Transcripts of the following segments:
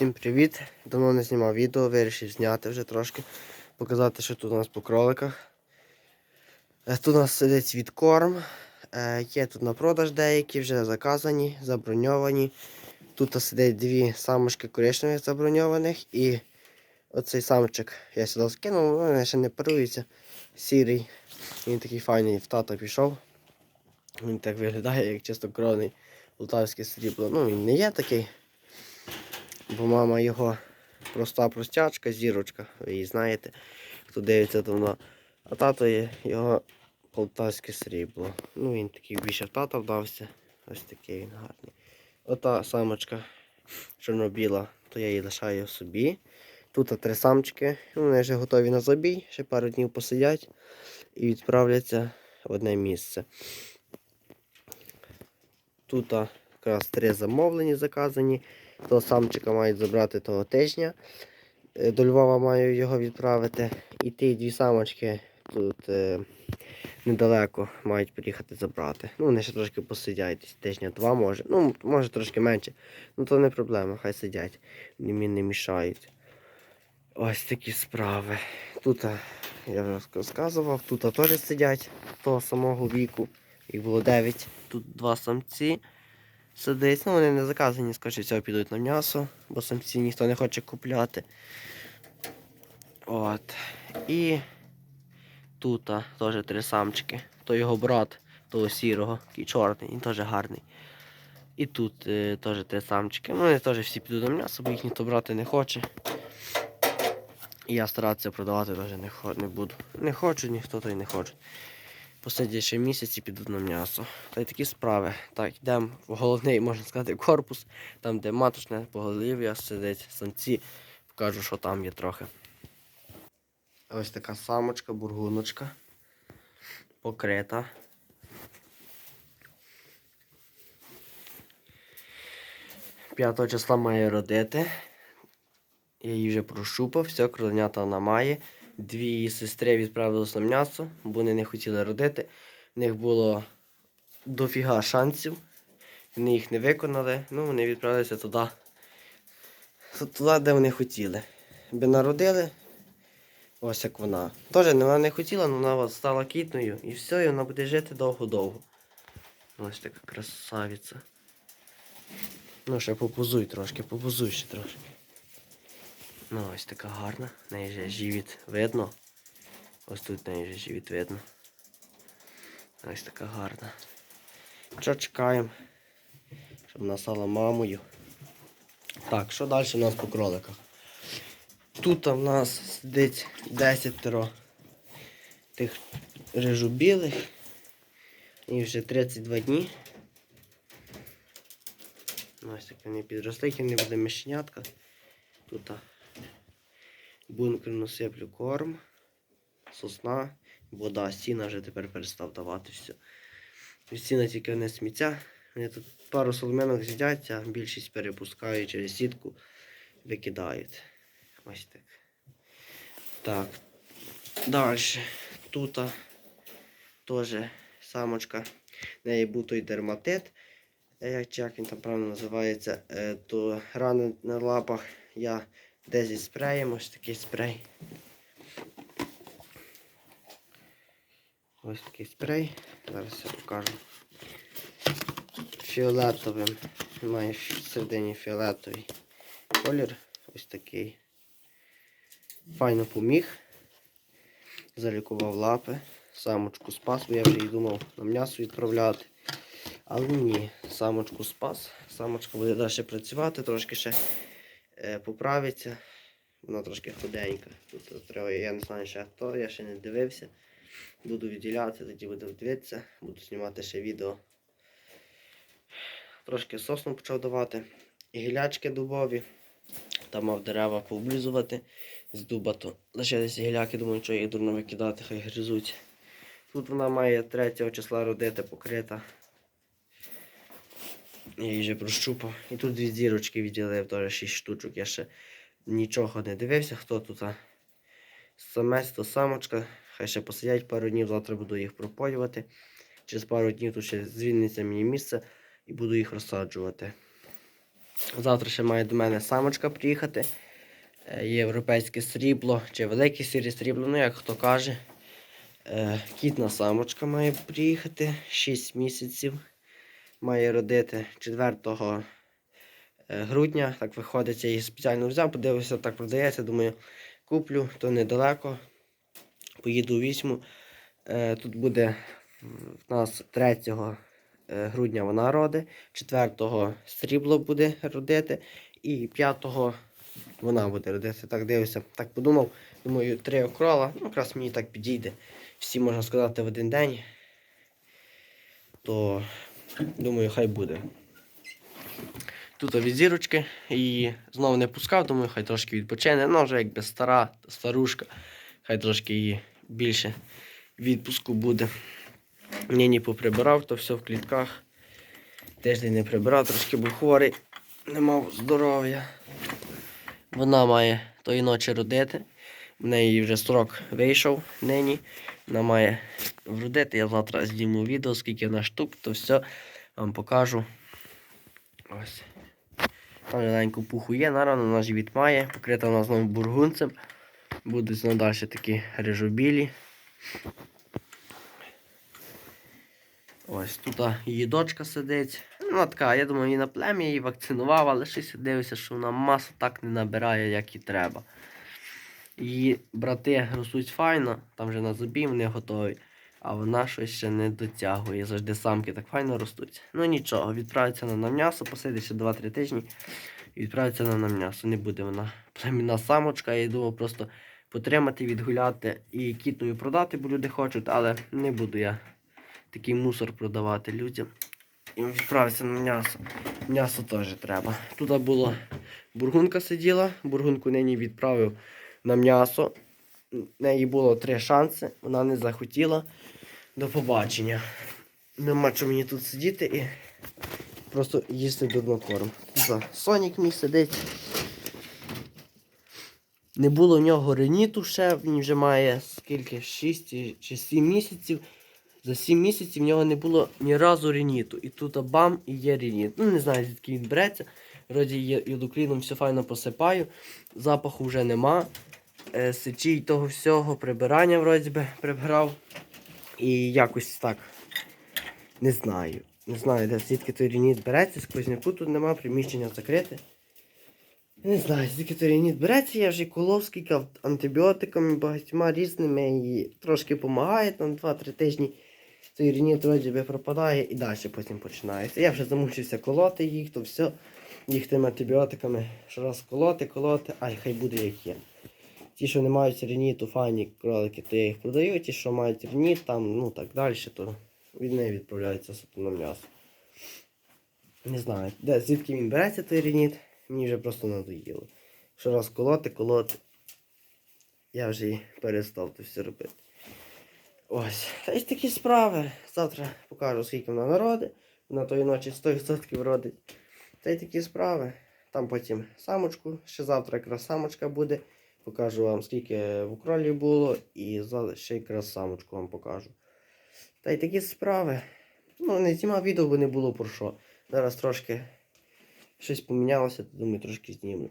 Всім привіт! Давно не знімав відео, вирішив зняти вже трошки, показати, що тут у нас по кроликах. Е, Тут у нас сидить світкорм. Е, Є тут на продаж деякі, вже заказані, заброньовані. Тут сидить дві самочки коричневих заброньованих і оцей самчик я сюди скинув, вони ще не паруються. Сірий. Він такий файний в тата пішов. Він так виглядає, як чистокровний полтавське срібло. Ну, він не є такий. Бо мама його проста простячка, зірочка, ви її знаєте, хто дивиться давно. А тато його полтавське срібло. Ну він такий більше тата вдався. Ось такий він гарний. Ота самочка чорно-біла, то я її лишаю собі. Тут три самчики, ну, вони вже готові на забій, ще пару днів посидять і відправляться в одне місце. Тут якраз три замовлені заказані. Того самчика мають забрати того тижня. Е, До Львова маю його відправити. І ті дві самочки тут е, недалеко мають приїхати забрати. Ну, вони ще трошки посидять, тижня два може. Ну, може трошки менше. Ну то не проблема, хай сидять. Вони мені не мішають. Ось такі справи. Тут, я вже розказував, тут теж сидять того самого віку. Їх було 9. Тут два самці сидить. Ну, вони не заказані, скоріше всього, підуть на м'ясо, бо самці ніхто не хоче купляти. От. І тут теж три самчики. То його брат, того сірого, такий чорний, він теж гарний. І тут е, теж три самчики. Ну, вони теж всі підуть на м'ясо, бо їх ніхто брати не хоче. І я старатися продавати теж не, не буду. Не хочу, ніхто то й не хоче. Посидять ще місяць і підуть на м'ясо. Та й такі справи. Так, йдемо в головний, можна сказати, корпус, там, де маточне поголів'я сидить, самці. Покажу, що там є трохи. Ось така самочка, бургуночка. Покрита. П'ятого числа має родити. Я її вже прощупав, все, кроленята вона має. Дві сестри відправились на м'ясо, бо вони не хотіли родити. В них було дофіга шансів. Вони їх не виконали. Ну, вони відправилися туди, туди, де вони хотіли. Би народили. Ось як вона. Теж вона не хотіла, але вона стала кітною і все, і вона буде жити довго-довго. Ось така красавиця. Ну, ще попозуй трошки, попозуй ще трошки. Ну, ось така гарна. В неї вже живіт видно. Ось тут в неї вже живіт видно. Ось така гарна. Що чекаємо, щоб вона мамою. Так, що далі у нас по кроликах? Тут у нас сидить 10 тих рижу-білих. І вже 32 дні. Ну, Ось так вони підросли, не буде мишенятка. Тут бункер насиплю корм, сосна, вода, сіна вже тепер перестав давати все. Сіна тільки не сміття. Вони тут пару соломинок з'їдять, більшість перепускають через сітку, викидають. Ось так. Так. Далі. Тут теж самочка. В неї був той дерматит. Як, як він там правильно називається, е, то рани на лапах я де зі спреєм, ось такий спрей. Ось такий спрей. Зараз я покажу. Фіолетовим. Має в середині фіолетовий колір. Ось такий. Файно поміг. Залікував лапи. Самочку спас, бо я вже її думав на м'ясо відправляти. Але ні, самочку спас. Самочка буде далі працювати, трошки ще поправиться. Вона трошки худенька. Тут треба, я не знаю ще хто, я ще не дивився. Буду відділяти, тоді буду дивитися, буду знімати ще відео. Трошки сосну почав давати. Гілячки дубові. Там мав дерева пооблізувати з дуба, то лишилися гіляки, думаю, що їх дурно викидати, хай гризуть. Тут вона має 3 числа родити покрита. Я її вже прощупав. І тут дві зірочки відділив, теж 6 штучок. Я ще нічого не дивився, хто тут. Самець то самочка. Хай ще посидять пару днів, завтра буду їх пропоювати. Через пару днів тут ще звільниться мені місце і буду їх розсаджувати. Завтра ще має до мене самочка приїхати. Е, Європейське срібло чи велике сірі срібло, ну як хто каже. Е, Кітна самочка має приїхати 6 місяців. Має родити 4 е, грудня. Так виходить, я її спеціально взяв, подивився, так продається. Думаю, куплю, то недалеко. Поїду візьму. Е, Тут буде в нас 3 е, грудня вона роди, 4 срібло буде родити, і 5 вона буде родити. Так дивився, так подумав. Думаю, три окрола, ну якраз мені так підійде. Всі можна сказати в один день. То думаю, хай буде. Тут від зірочки і знову не пускав, думаю, хай трошки відпочине. Ну, вже якби стара, старушка, хай трошки її більше відпуску буде. Нині поприбирав, то все в клітках. Тиждень не прибирав, трошки був хворий, не мав здоров'я. Вона має тої ночі родити. В неї вже срок вийшов нині. Вона має вродити. Я завтра зніму відео, скільки вона штук, то все вам покажу. Ось. Там маленьку пуху є, нарано вона живіт має, покрита вона знову бургунцем. Будуть знову далі такі рижобілі. Ось тут її дочка сидить. Ну, така, я думаю, її на плем'я її вакцинував, але щось я дивлюся, що вона масу так не набирає, як і треба. Її брати ростуть файно, там вже на зубі вони готові, а вона щось ще не дотягує. Завжди самки так файно ростуть. Ну нічого, відправиться вона на м'ясо, посидить ще 2-3 тижні і відправиться вона на м'ясо. Не буде вона племінна самочка, я думав просто потримати, відгуляти і кітною продати, бо люди хочуть, але не буду я такий мусор продавати людям. І відправиться на м'ясо. М'ясо теж треба. Тут була бургунка сиділа, бургунку нині відправив на м'ясо. В неї було три шанси, вона не захотіла. До побачення. Нема що мені тут сидіти і просто їсти дурнокорм. Сонік мій сидить. Не було в нього реніту ще, він вже має скільки, 6 чи 7 місяців. За 7 місяців в нього не було ні разу реніту. І тут бам і є реніт. Ну не знаю, звідки він береться. Вроді є юдокліном все файно посипаю. Запаху вже нема. Е, сечі й того всього, прибирання вроді би прибирав. І якось так. Не знаю. Не знаю, де звідки той реніт береться, сквозняку тут нема, приміщення закрите. Не знаю, звідки той реніт береться, я вже колов скільки антибіотиками, багатьма різними і трошки допомагає, там 2-3 тижні той реніт вроді би пропадає і далі потім починається. Я вже замучився колоти їх, то все, їх тими антибіотиками щораз колоти, колоти, ай хай буде як є. Ті, що не мають реніту, файні кролики, то я їх продаю, ті, що мають реніт, там, ну так далі, то від неї відправляється суто на м'ясо. Не знаю, де, звідки він береться той реніт, мені вже просто надоїло. Що раз колоти, колоти. Я вже і перестав це все робити. Ось. Та й такі справи. Завтра покажу, скільки вона народить. На тої ночі 100% родить. Та й такі справи. Там потім самочку. Ще завтра якраз самочка буде. Покажу вам, скільки в кролі було, і ще якраз самочку вам покажу. Та й такі справи. Ну, не знімав відео, бо не було про що. Зараз трошки щось помінялося, то думаю, трошки зніму.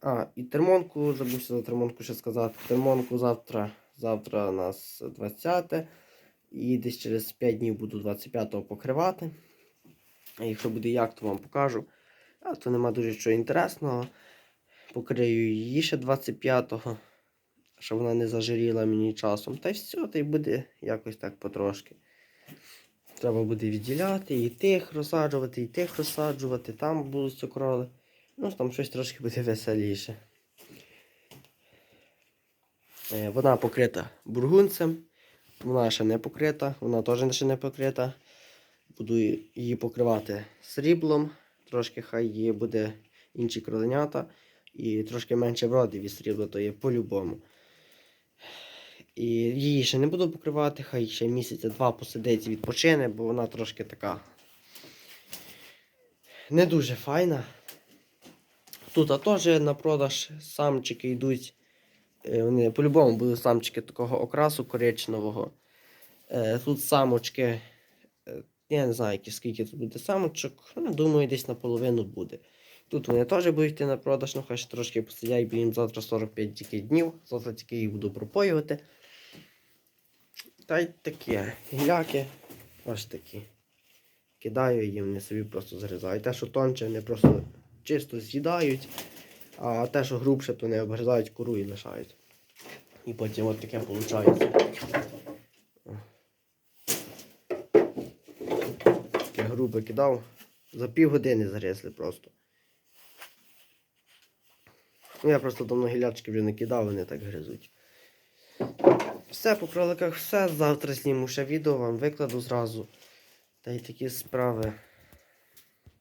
А, і термонку, забувся за термонку ще сказати. Термонку завтра, завтра у нас 20 і десь через 5 днів буду 25-го покривати. А якщо буде як, то вам покажу. А то нема дуже чого інтересного. Покрию її ще 25-го, щоб вона не зажиріла мені часом. Та й все, та й буде якось так потрошки. Треба буде відділяти, і тих розсаджувати, і тих розсаджувати, там будуть цукроли. Ну, там щось трошки буде веселіше. Е, Вона покрита бургунцем. Вона ще не покрита, вона теж ще не покрита. Буду її покривати сріблом. Трошки хай її буде інші кроленята. І трошки менше вроди від є по-любому. І її ще не буду покривати, хай ще місяця два посидить відпочине, бо вона трошки така не дуже файна. Тут теж на продаж самчики йдуть. Е, Вони по-любому будуть самчики такого окрасу коричневого. Е, Тут самочки. е, Я не знаю, скільки тут буде самочок. Ну, думаю, десь наполовину буде. Тут вони теж будуть йти на продаж, ну хай ще трошки посидять, бо їм завтра 45 тільки днів. Завтра тільки їх буду пропоювати. Та й таке. Гіляки ось такі. Кидаю їм, вони собі просто згризають. Те, що тонче, вони просто чисто з'їдають, а те, що грубше, то не обгризають кору і лишають. І потім от таке виходить. Таке грубе кидав. За півгодини загризли просто. Ну, я просто давно гілячки вже не кидав, вони так гризуть. Все по кроликах, все. Завтра зніму ще відео, вам викладу зразу. Та й такі справи.